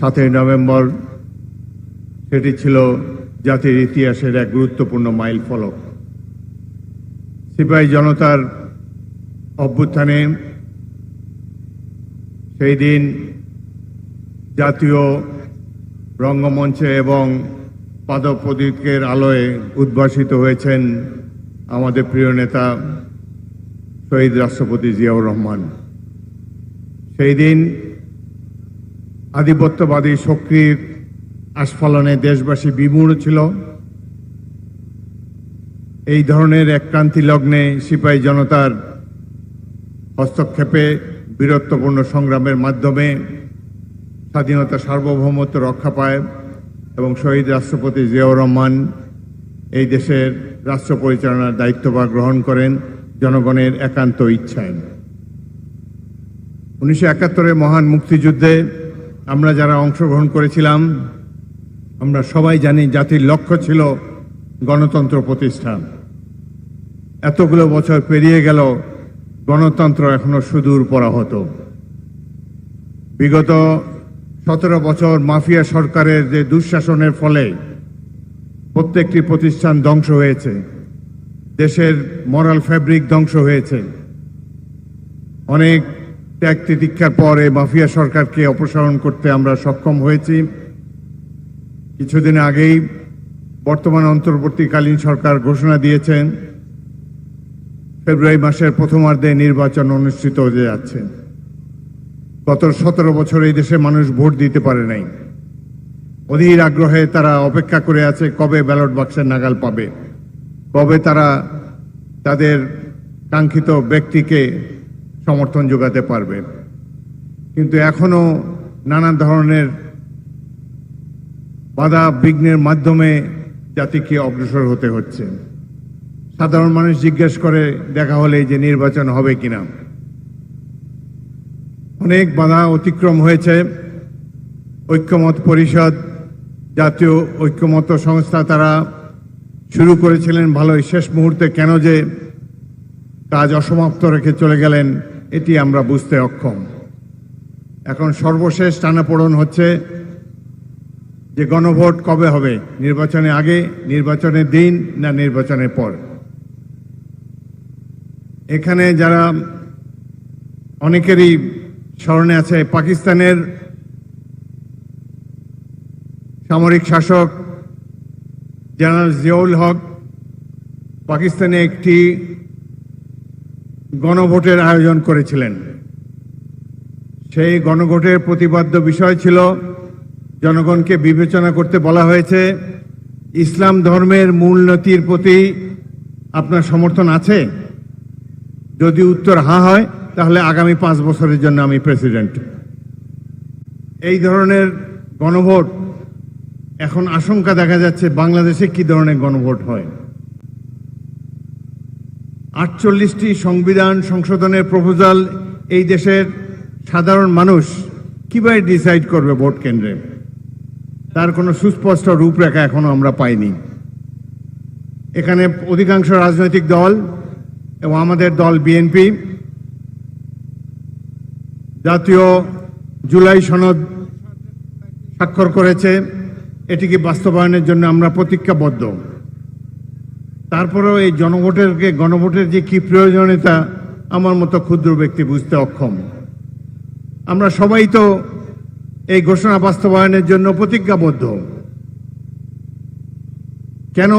সাতই নভেম্বর, সেটি ছিল জাতির ইতিহাসের এক গুরুত্বপূর্ণ মাইল ফলক। সিপাহী জনতার অভ্যুত্থানে সেই দিন জাতীয় রঙ্গমঞ্চে এবং পাদপ্রদীপের আলোয় উদ্ভাসিত হয়েছেন আমাদের প্রিয় নেতা শহীদ রাষ্ট্রপতি জিয়াউর রহমান। সেই দিন আধিপত্যবাদী শক্তির আস্ফালনে দেশবাসী বিমূঢ় ছিল। এই ধরনের এক ক্রান্তি লগ্নে সিপাহী জনতার হস্তক্ষেপে বীরত্বপূর্ণ সংগ্রামের মাধ্যমে স্বাধীনতা সার্বভৌমত্ব রক্ষা পায় এবং শহীদ রাষ্ট্রপতি জিয়াউর রহমান এই দেশের রাষ্ট্র পরিচালনার দায়িত্বভার গ্রহণ করেন জনগণের একান্ত ইচ্ছায়। উনিশশো একাত্তরের মহান মুক্তিযুদ্ধে আমরা যারা অংশগ্রহণ করেছিলাম, আমরা সবাই জানি জাতির লক্ষ্য ছিল গণতন্ত্র প্রতিষ্ঠা এতগুলো বছর পেরিয়ে গেল, গণতন্ত্র এখনও সুদূর পরা হতো বিগত সতেরো বছর মাফিয়া সরকারের যে দুঃশাসনের ফলে প্রত্যেকটি প্রতিষ্ঠান ধ্বংস হয়েছে, দেশের মরাল ফ্যাব্রিক ধ্বংস হয়েছে। অনেক ত্যাগ তিতিক্ষার পর মাফিয়া সরকারকে অপসারণ করতে আমরা সক্ষম হয়েছি। কিছুদিন আগেই বর্তমান অন্তর্বর্তীকালীন সরকার ঘোষণা দিয়েছেন, ফেব্রুয়ারি মাসের প্রথমার্ধে নির্বাচন অনুষ্ঠিত হতে যাচ্ছে। গত সতেরো বছর এই দেশে মানুষ ভোট দিতে পারে নাই। অধীর আগ্রহে তারা অপেক্ষা করে আছে কবে ব্যালট বাক্সের নাগাল পাবে। কবে তারা তাদের কাঙ্ক্ষিত ব্যক্তিকে সমর্থন যোগাতে পারবে। কিন্তু এখনও নানা ধরনের বাধা বিঘ্নের মাধ্যমে জাতিকে অগ্রসর হতে হচ্ছে। সাধারণ মানুষ জিজ্ঞেস করে, দেখা হলে যে নির্বাচন হবে কিনা। অনেক বাধা অতিক্রম হয়েছে। ঐক্যমত পরিষদ, জাতীয় ঐক্যমত সংস্থা তারা শুরু করেছিলেন ভালোই। শেষ মুহূর্তে কেন যে কাজ অসমাপ্ত রেখে চলে গেলেন এটি আমরা বুঝতে অক্ষম। এখন সর্বশেষ টানাপোড়ন হচ্ছে যে গণভোট কবে হবে? নির্বাচনে আগে, নির্বাচনের দিন না নির্বাচনের পর? এখানে যারা অনেকেরই স্মরণে আছে, পাকিস্তানের সামরিক শাসক জেনারেল জিয়াউল হক পাকিস্তানে একটি গণভোটের আয়োজন করেছিলেন। সেই গণভোটের প্রতিপাদ্য বিষয় ছিল, জনগণকে বিবেচনা করতে বলা হয়েছে, ইসলাম ধর্মের মূলনীতির প্রতি আপনার সমর্থন আছে? যদি উত্তর হা হয়, তাহলে আগামী পাঁচ বছরের জন্য আমি প্রেসিডেন্ট। এই ধরনের গণভোট, এখন আশঙ্কা দেখা যাচ্ছে বাংলাদেশে কি ধরনের গণভোট হয়। আটচল্লিশটি সংবিধান সংশোধনের প্রপোজাল এই দেশের সাধারণ মানুষ কীভাবে ডিসাইড করবে ভোট কেন্দ্রে? তার কোনো সুস্পষ্ট রূপরেখা এখনও আমরা পাইনি। এখানে অধিকাংশ রাজনৈতিক দল এবং আমাদের দল বিএনপি জাতীয় জুলাই সনদ স্বাক্ষর করেছে। এটিকে বাস্তবায়নের জন্য আমরা প্রতিজ্ঞাবদ্ধ? তারপরেও এই জনভোটের গণভোটের যে কি প্রয়োজনীয়তা, আমার মতো ক্ষুদ্র ব্যক্তি বুঝতে অক্ষম। আমরা সবাই তো এই ঘোষণা বাস্তবায়নের জন্য প্রতিজ্ঞাবদ্ধ। কেন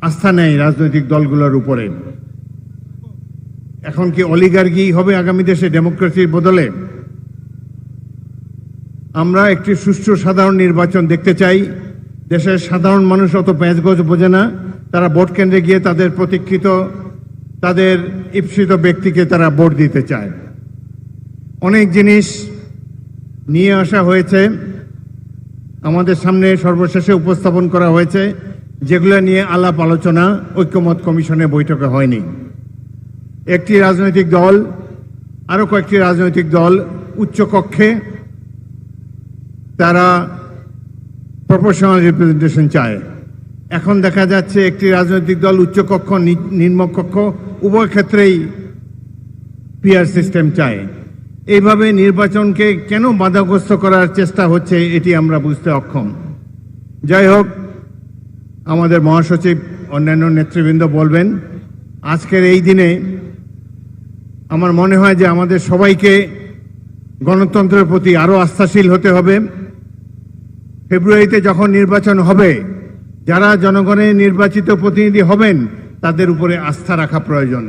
আস্থা নেই রাজনৈতিক দলগুলোর উপরে? এখন কি অলিগার্গি হবে আগামী দেশে ডেমোক্রেসির বদলে? আমরা একটি সুষ্ঠু সাধারণ নির্বাচন দেখতে চাই। দেশের সাধারণ মানুষ অত প্যাঁচগোজ বোঝে না। তারা ভোট কেন্দ্রে গিয়ে তাদের প্রতীক্ষিত, তাদের ইপ্সিত ব্যক্তিকে তারা ভোট দিতে চায়। অনেক জিনিস নিয়ে আসা হয়েছে। আমাদের সামনে সর্বশেষে উপস্থাপন করা হয়েছে, যেগুলো নিয়ে আলাপ আলোচনা ঐক্যমত কমিশনে বৈঠকে হয়নি। একটি রাজনৈতিক দল আরও কয়েকটি রাজনৈতিক দল উচ্চকক্ষে তারা প্রপোর্শনাল রিপ্রেজেন্টেশন চায়। এখন দেখা যাচ্ছে একটি রাজনৈতিক দল উচ্চকক্ষ নিম্নকক্ষ উভয় ক্ষেত্রেই পিয়ার সিস্টেম চায়। এইভাবে নির্বাচনকে কেন বাধাগ্রস্ত করার চেষ্টা হচ্ছে, এটি আমরা বুঝতে অক্ষম। যাই হোক, আমাদের মহাসচিব, অন্যান্য নেতৃবৃন্দ বলবেন, আজকের এই দিনে আমার মনে হয় যে আমাদের সবাইকে গণতন্ত্রের প্রতি আরও আস্থাশীল হতে হবে। ফেব্রুয়ারিতে যখন নির্বাচন হবে যারা জনগণের নির্বাচিত প্রতিনিধি হবেন, তাদের উপরে আস্থা রাখা প্রয়োজন।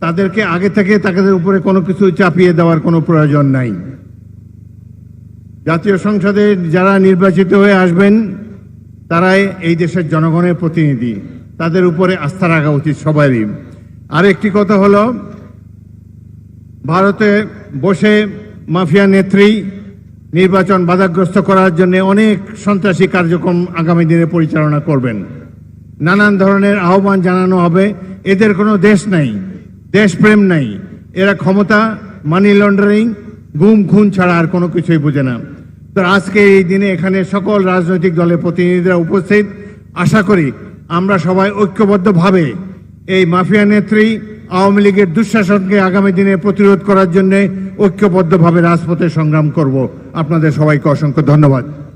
তাদেরকে আগে থেকে তাদের উপরে কোনো কিছু চাপিয়ে দেওয়ার কোনো প্রয়োজন নাই। জাতীয় সংসদে যারা নির্বাচিত হয়ে আসবেন, তারাই এই দেশের জনগণের প্রতিনিধি। তাদের উপরে আস্থা রাখা উচিত সবারই। আরেকটি কথা হলো, ভারতে বসে মাফিয়া নেত্রী নির্বাচন বাধাগ্রস্ত করার জন্য অনেক সন্ত্রাসী কার্যক্রম আগামী দিনে পরিচালনা করবেন। নানান ধরনের আহ্বান জানানো হবে। এদের কোনো দেশ নাই, দেশপ্রেম নাই। এরা ক্ষমতা মানি লন্ডারিং গুম খুন ছাড়া আর কোনো কিছুই বোঝে না। তো আজকে এই দিনে এখানে সকল রাজনৈতিক দলের প্রতিনিধিরা উপস্থিত। আশা করি আমরা সবাই ঐক্যবদ্ধভাবে এই মাফিয়া নেত্রী আওয়ামী লীগের দুঃশাসনকে আগামী দিনে প্রতিরোধ করার জন্য ঐক্যবদ্ধভাবে রাজপথে সংগ্রাম করব। আপনাদের সবাইকে অসংখ্য ধন্যবাদ।